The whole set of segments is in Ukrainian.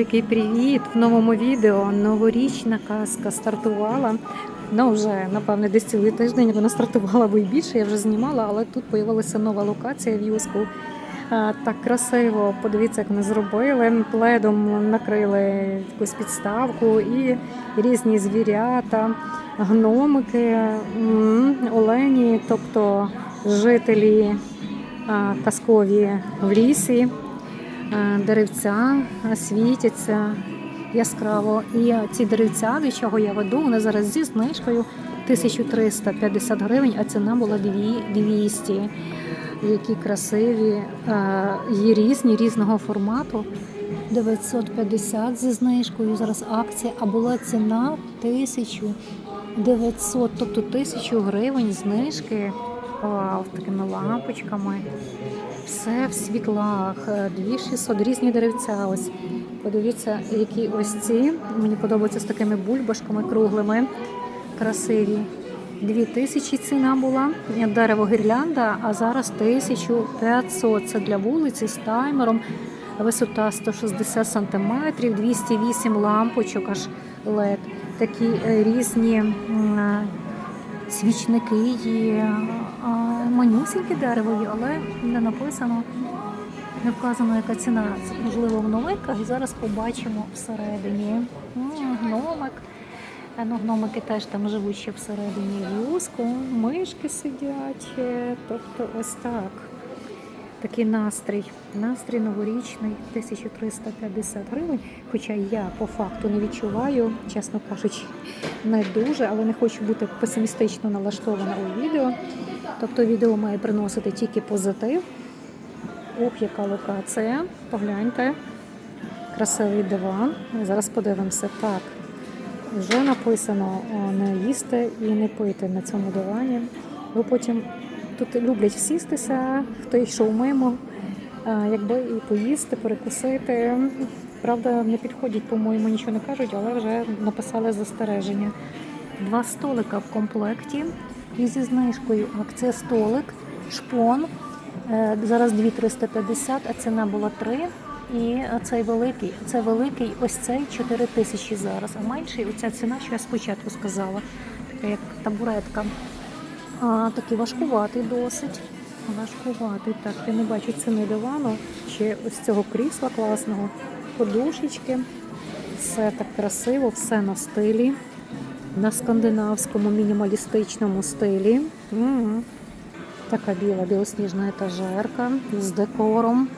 великий привіт! В новому відео новорічна казка стартувала. Ну, вже, напевне, десь цілий тиждень вона стартувала, бо й більше я вже знімала, але тут з'явилася нова локація в Юску. Так красиво, подивіться, як вони зробили. Пледом накрили якусь підставку і різні звірята, гномики, олені, тобто жителі казкові в лісі. Е, деревця е, світяться яскраво. І е, ці деревця, до чого я веду, вони зараз зі знижкою 1350 гривень, а ціна була 200. Які красиві, є різні, різного формату. 950 зі знижкою. Зараз акція, а була ціна 1900, тобто 1000 гривень знижки. Вау, такими лампочками. Все в світлах, е, 2600, різні деревця. Ось подивіться, які ось ці. Мені подобаються з такими бульбашками круглими, красиві. 2000 ціна була дерево гірлянда, а зараз 1500. Це для вулиці з таймером. Висота 160 см, 208 лампочок, аж LED. Такі е, різні е, свічники є, манюсіньке деревові, але не написано, не вказано, яка ціна. Це, можливо, в новинках. І зараз побачимо всередині. Гномик. Е, Ну, гномики теж там живуть ще всередині вузку, мишки сидять. е, Тобто ось так. Такий настрій. Настрій новорічний 1350 гривень. Хоча я по факту не відчуваю, чесно кажучи, не дуже, але не хочу бути песимістично налаштована у відео. Тобто відео має приносити тільки позитив. Ох, яка локація. Погляньте. Красивий диван. Зараз подивимося. Так, вже написано не їсти і не пити на цьому дивані. Ви потім тут люблять всістися, хто йшов мимо, якби і поїсти, перекусити. Правда, не підходять, по-моєму, нічого не кажуть, але вже написали застереження. Два столика в комплекті і зі знижкою. Акція столик, шпон. Е, Зараз 2350, а ціна була 3. І цей великий, це великий, ось цей 4 тисячі зараз, а менший оця ціна, що я спочатку сказала, така як табуретка. А, такий важкуватий досить. Важкуватий. Так, я не бачу ціни дивану чи ось цього крісла класного, подушечки. Все так красиво, все на стилі, на скандинавському мінімалістичному стилі. М. Така біла білосніжна етажерка з декором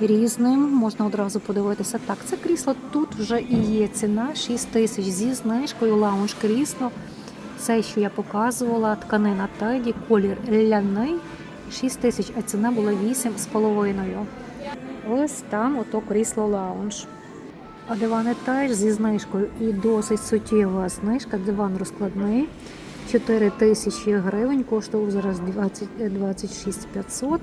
різним. Можна одразу подивитися. Так, це крісло тут вже і є ціна 6 тисяч зі знижкою, лаунж крісло. Це, що я показувала, тканина Теді, колір ляний 6 тисяч, а ціна була 8,5. Ось там ото крісло лаунж. А дивани теж зі знижкою і досить суттєва знижка. Диван розкладний. 4 тисячі гривень, коштував зараз 20, 26 500.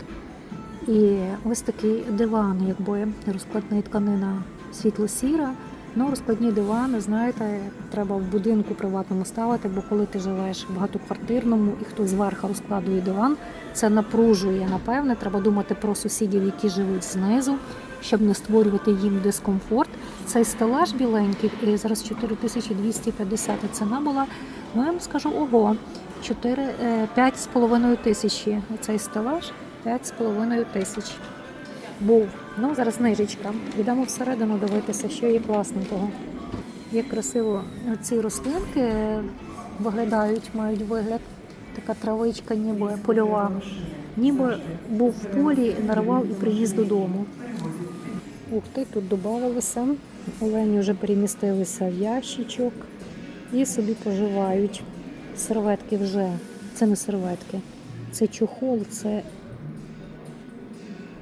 І ось такий диван, якби розкладний тканина світло-сіра. Ну, розкладні дивани, знаєте, треба в будинку приватному ставити, бо коли ти живеш в багатоквартирному і хтось зверху розкладує диван, це напружує, напевне. Треба думати про сусідів, які живуть знизу, щоб не створювати їм дискомфорт. Цей стелаж біленький, і зараз 4250 ціна була. Ну, я вам скажу, ого, 4, е, 5,5 тисячі. Оцей стелаж 5,5 тисяч був. Ну, зараз знижечка. Йдемо всередину дивитися, що є класненького. Як красиво ці рослинки виглядають, мають вигляд. Така травичка, ніби польова. Ніби був в полі, нарвав і приніс додому. Ух ти, тут додавалося. Олені вже перемістилися в ящичок і собі поживають. Серветки вже. Це не серветки. Це чохол, це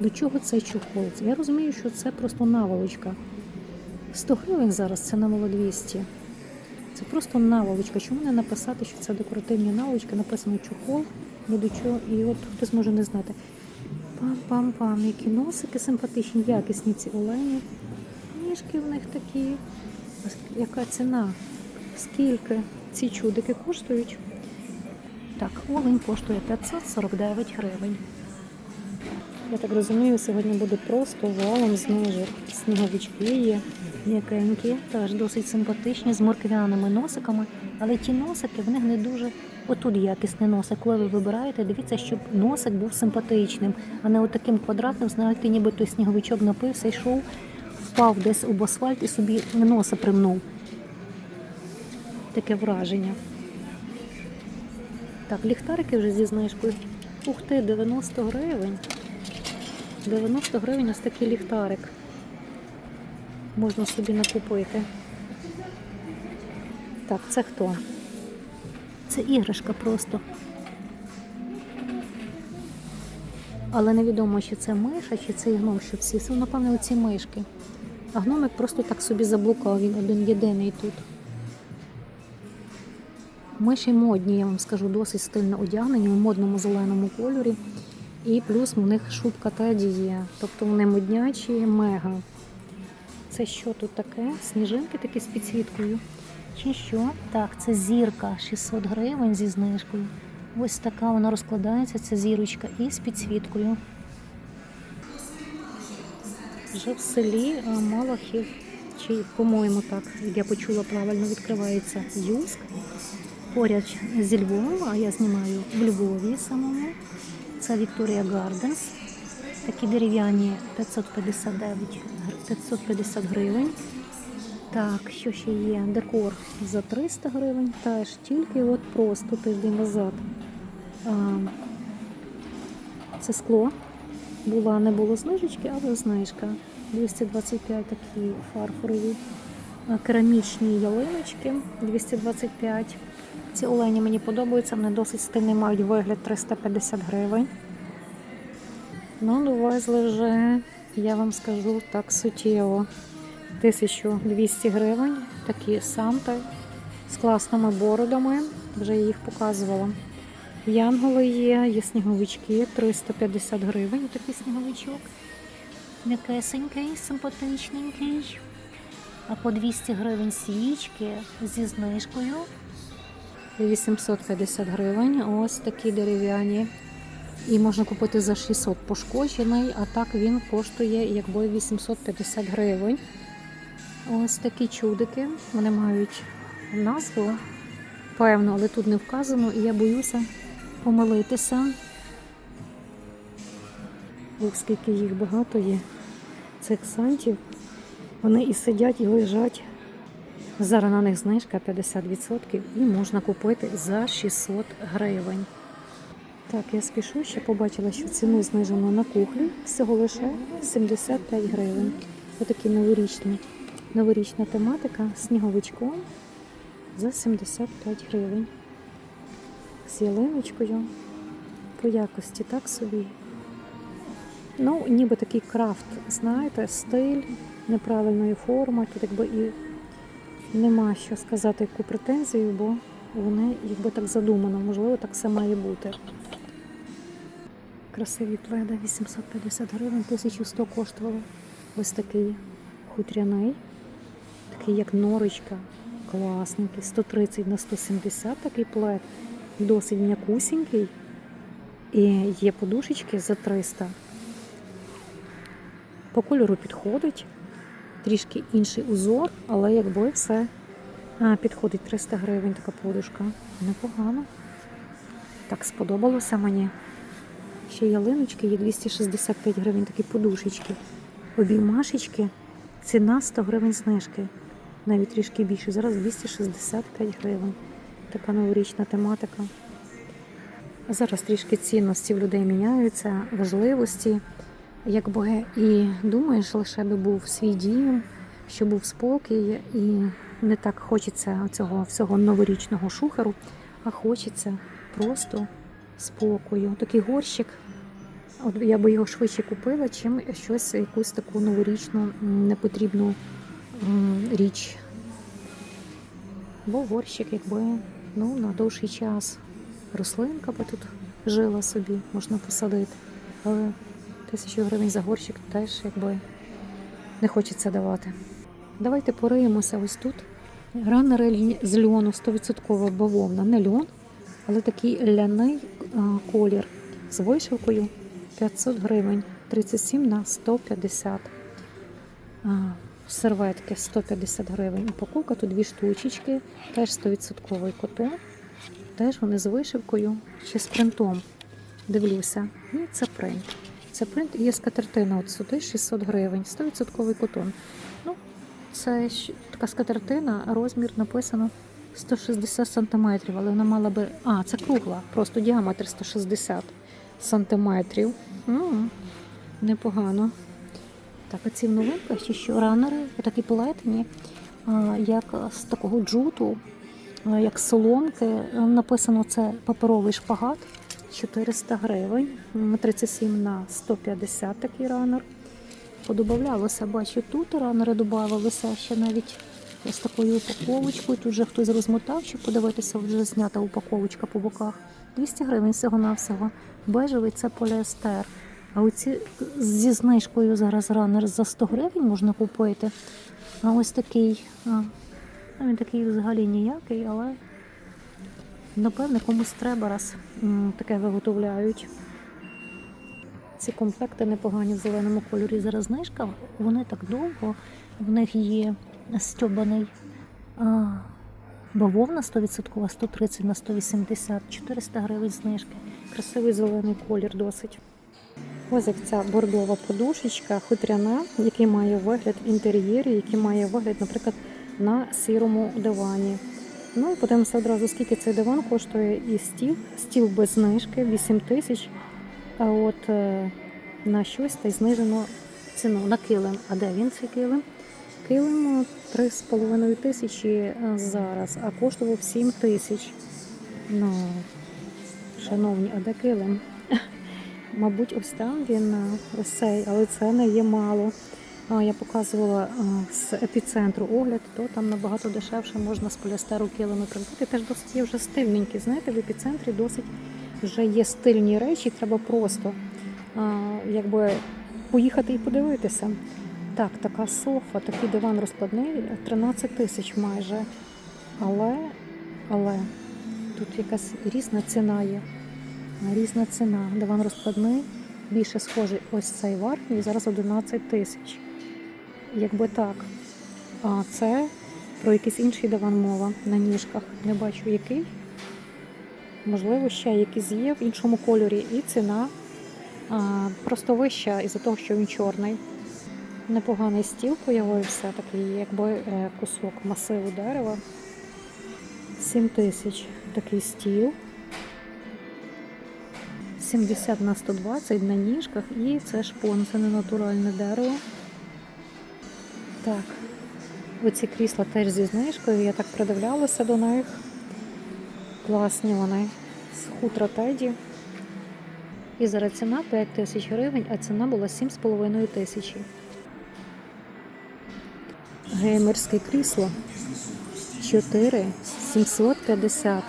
до чого цей чохол? Я розумію, що це просто наволочка. 100 гривень зараз це наволо 200. Це просто наволочка. Чому не написати, що це декоративні наволочки, написано чохол, ні до чого, і от хтось може не знати. Пам-пам-пам, які носики симпатичні, якісні ці олені. Ніжки в них такі. Яка ціна? Скільки ці чудики коштують? Так, олень коштує 549 гривень. Я так розумію, сьогодні буде просто валом знижок. Сніговички є, м'якенькі, теж досить симпатичні, з морквяними носиками. Але ті носики в них не дуже. Отут якісний носик. Коли ви вибираєте, дивіться, щоб носик був симпатичним, а не отаким квадратним, знаєте, ніби той сніговичок напився, йшов, впав десь об асфальт і собі носа примнув. Таке враження. Так, ліхтарики вже зі знижкою. Ух ти, 90 гривень. 90 гривень ось такий ліхтарик. Можна собі накупити. Так, це хто? Це іграшка просто. Але невідомо, чи це миша, чи це гном, що всі. Це, напевно, оці мишки. А гномик просто так собі заблукав, він один єдиний тут. Миші модні, я вам скажу, досить стильно одягнені у модному зеленому кольорі. І плюс у них шубка Теді є. Тобто вони моднячі, мега. Це що тут таке? Сніжинки такі з підсвіткою. Чи що? Так, це зірка 600 гривень зі знижкою. Ось така вона розкладається, ця зірочка, і з підсвіткою. Вже в селі Малахів, чи, по-моєму, так, я почула правильно, відкривається Юск. Поряд зі Львовом, а я знімаю в Львові самому. Це Вікторія Гарденс. Такі дерев'яні 559, 550 гривень. Так, що ще є? Декор за 300 гривень. Теж тільки от просто тиждень назад. Це скло. Була, не було знижечки, але знижка. 225 такі фарфорові. Керамічні ялиночки 225. Ці олені мені подобаються, вони досить стильний мають вигляд 350 гривень. Ну, довезли вже, я вам скажу так суттєво. 1200 гривень. Такі санти з класними бородами. Вже я їх показувала. Янголи є, є сніговички 350 гривень. Такий сніговичок. М'якесенький, симпатичненький. А по 200 гривень свічки зі знижкою. 850 гривень. Ось такі дерев'яні. І можна купити за 600 пошкоджений, а так він коштує якби 850 гривень. Ось такі чудики. Вони мають назву, певно, але тут не вказано, і я боюся помилитися. Ох, скільки їх багато є. Цих сантів. Вони і сидять, і лежать. Зараз на них знижка 50% і можна купити за 600 гривень. Так, я спішу, ще побачила, що ціну знижено на кухлі всього лише 75 гривень. Отакі новорічні. Новорічна тематика сніговичком за 75 гривень. З ялиночкою. По якості так собі. Ну, ніби такий крафт, знаєте, стиль неправильної форми. Тут якби і нема що сказати, яку претензію, бо вони якби так задумано, можливо, так все має бути. Красиві пледи 850 гривень, 1100 коштували. Ось такий хутряний, такий як норочка, класненький, 130 на 170 такий плед, досить м'якусінький. І є подушечки за 300. По кольору підходить, трішки інший узор, але якби все а, підходить 300 гривень така подушка. Непогано. Так сподобалося мені. Ще ялиночки є 265 гривень, такі подушечки. Обіймашечки, ціна 100 гривень знижки. Навіть трішки більше. Зараз 265 гривень. Така новорічна тематика. Зараз трішки цінності в людей міняються, важливості. Якби і думаєш, лише би був свій дім, щоб був спокій, і не так хочеться цього всього новорічного шухеру, а хочеться просто спокою. Такий горщик. От я би його швидше купила, чим щось, якусь таку новорічну непотрібну річ. Бо горщик, якби ну, на довший час. Рослинка би тут жила собі, можна посадити. Але тисячу гривень за горщик теж якби не хочеться давати. Давайте пориємося ось тут. Ранер з льону 100% бавовна. Не льон, але такий ляний колір з вишивкою 500 гривень. 37 на 150. А, серветки 150 гривень. Упаковка тут дві штучечки, теж 100% котон. Теж вони з вишивкою чи з принтом. Дивлюся. І це принт. Це принт є скатертина от сюди 600 гривень, 100% котон. Ну, це така скатертина, розмір написано 160 сантиметрів, але вона мала би. А, це кругла, просто діаметр 160 сантиметрів. М, Непогано. Так, а ці в новинках чи що ранери, такі плетені, як з такого джуту, як соломки. Написано це паперовий шпагат 400 гривень, М, 37 на 150 такий ранер. Подобавлялося, бачу, тут ранери додавалися ще навіть з такою упаковочкою. Тут же хтось розмотав, щоб подивитися, вже знята упаковочка по боках. 200 гривень всього-навсього. Бежевий це поліестер. А оці зі знижкою зараз ранер за 100 гривень можна купити. А ось такий, а, він такий взагалі ніякий, але напевне комусь треба раз таке виготовляють. Ці комплекти непогані в зеленому кольорі. Зараз знижка. Вони так довго. В них є стьобаний бавовна 100%, 130 на 180, 400 гривень знижки. Красивий зелений колір досить. Ось як ця бордова подушечка, хутряна, який має вигляд в інтер'єрі, який має вигляд, наприклад, на сірому дивані. Ну і подивимося одразу, скільки цей диван коштує і стіл. Стіл без знижки 8 тисяч. А от е, на щось та й знижено ціну на килим. А де він цей килим? Килим 3,5 тисячі е, зараз, а коштував 7 тисяч. Ну, шановні, а де килим? Мабуть, ось там він е, ось цей, але це не є мало. Я показувала з епіцентру огляд, то там набагато дешевше можна з поліастеру килими придбати. Теж досить є вже стильненькі. Знаєте, в епіцентрі досить вже є стильні речі, треба просто якби поїхати і подивитися. Так, така софа, такий диван розкладний 13 тисяч майже. Але, але тут якась різна ціна є. Різна ціна. Диван розкладний, більше схожий ось цей вархній, зараз 11 тисяч. Якби так. А це про якийсь інший диван мова на ніжках. Не бачу який. Можливо, ще якийсь є в іншому кольорі, і ціна а, просто вища із-за того, що він чорний. Непоганий стіл появився, такий, якби е, кусок масиву дерева. 7 тисяч такий стіл. 70 на 120 на ніжках і це шпон, це не натуральне дерево. Так, оці крісла теж зі знижкою, я так придивлялася до них. Класні вони з хутра Теді. І зараз ціна 5 тисяч гривень, а ціна була 7,5 тисячі. Геймерське крісло 4 750.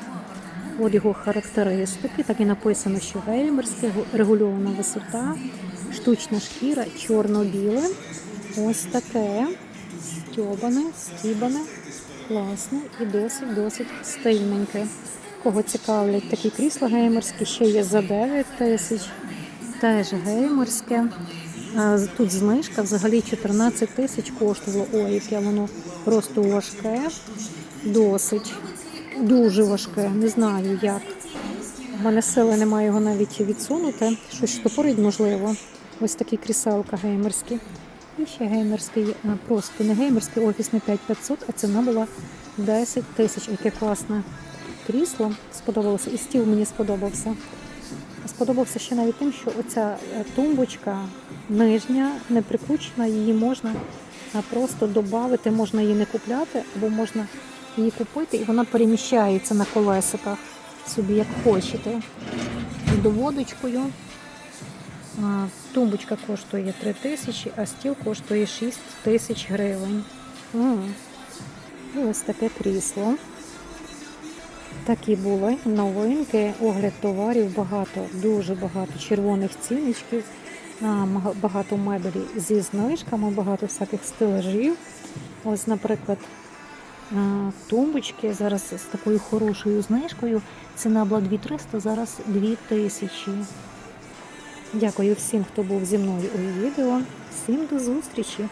От його характеристики. Так і написано, що геймерське, регульована висота, штучна шкіра, чорно-біле. Ось таке. Стьобане, стібане, класне і досить-досить стильненьке. Кого цікавлять такі крісла геймерські, ще є за 9 тисяч. Теж геймерське. Тут знижка взагалі 14 тисяч коштувало. Ой, яке воно просто важке, досить, дуже важке. Не знаю як. У мене сили немає його навіть відсунути. Щось штопорить можливо. Ось такі кріселка геймерські. І ще геймерський, просто не геймерський, офісний 5500, а ціна була 10 тисяч. Яке класне крісло. Сподобалося. І стіл мені сподобався. Сподобався ще навіть тим, що оця е, тумбочка нижня, не прикручена, її можна просто додати, можна її не купляти, або можна її купити, і вона переміщається на колесиках собі, як хочете. З доводочкою. Тумбочка коштує 3 тисячі, а стіл коштує 6 тисяч гривень. І ось таке крісло. Такі були новинки, огляд товарів, багато, дуже багато червоних ціночків, багато меблі зі знижками, багато всяких стелажів. Ось, наприклад, тумбочки зараз з такою хорошою знижкою. Ціна була 2300, зараз 2000. Дякую всім, хто був зі мною у відео. Всім до зустрічі!